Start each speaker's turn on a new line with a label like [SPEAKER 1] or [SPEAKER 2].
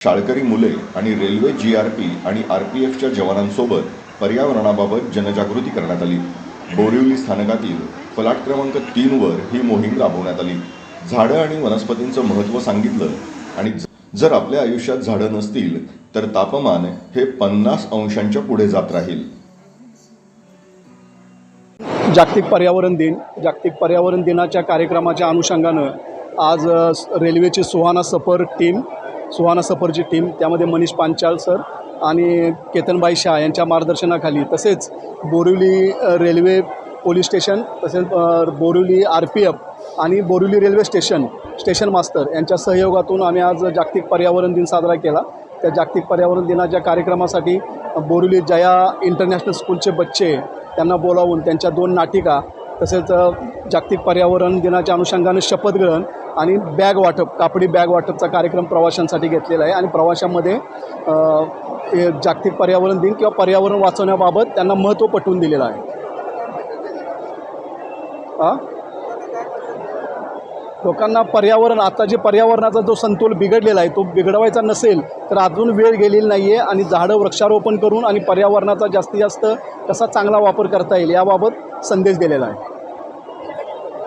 [SPEAKER 1] शाळकरी मुले आणि रेल्वे जी आर पी आणि आर पी एफच्या जवानांसोबत पर्यावरणाबाबत जनजागृती करण्यात आली. बोरिवली स्थानकातील फलाट क्रमांक तीनवर ही मोहीम राबवण्यात आली. झाडं आणि वनस्पतींचं महत्त्व सांगितलं आणि जर आपल्या आयुष्यात झाडं नसतील तर तापमान हे पन्नास अंशांच्या पुढे जात राहील.
[SPEAKER 2] जागतिक पर्यावरण दिन जागतिक पर्यावरण दिनाच्या कार्यक्रमाच्या अनुषंगानं आज रेल्वेची सुहाना सफर टीम सुहाना सफरची टीम त्यामध्ये मनीष पांचाल सर आणि केतनबाई शाह यांच्या मार्गदर्शनाखाली तसेच बोरिवली रेल्वे पोलीस स्टेशन तसेच बोरिवली आर पी एफ आणि बोरिवली रेल्वे स्टेशन स्टेशन मास्तर यांच्या सहयोगातून आम्ही आज जागतिक पर्यावरण दिन साजरा केला. त्या जागतिक पर्यावरण दिनाच्या कार्यक्रमासाठी बोरिवली जया इंटरनॅशनल स्कूलचे बच्चे त्यांना बोलावून त्यांच्या दोन नाटिका तसेच जागतिक पर्यावरण दिनाच्या अनुषंगाने शपथग्रहण आणि बॅग वाटप कापडी बॅग वाटपचा कार्यक्रम प्रवाशांसाठी घेतलेला आहे. आणि प्रवाशांमध्ये हे जागतिक पर्यावरण दिन किंवा पर्यावरण वाचवण्याबाबत त्यांना महत्त्व पटवून दिलेलं आहे. हां लोकांना पर्यावरण आता जे पर्यावरणाचा जो संतोल बिघडलेला आहे तो बिघडवायचा नसेल तर अजून वेळ गेलेली नाही आहे आणि झाडं वृक्षारोपण करून आणि पर्यावरणाचा जास्तीत जास्त कसा चांगला वापर करता येईल याबाबत संदेश दिलेला आहे.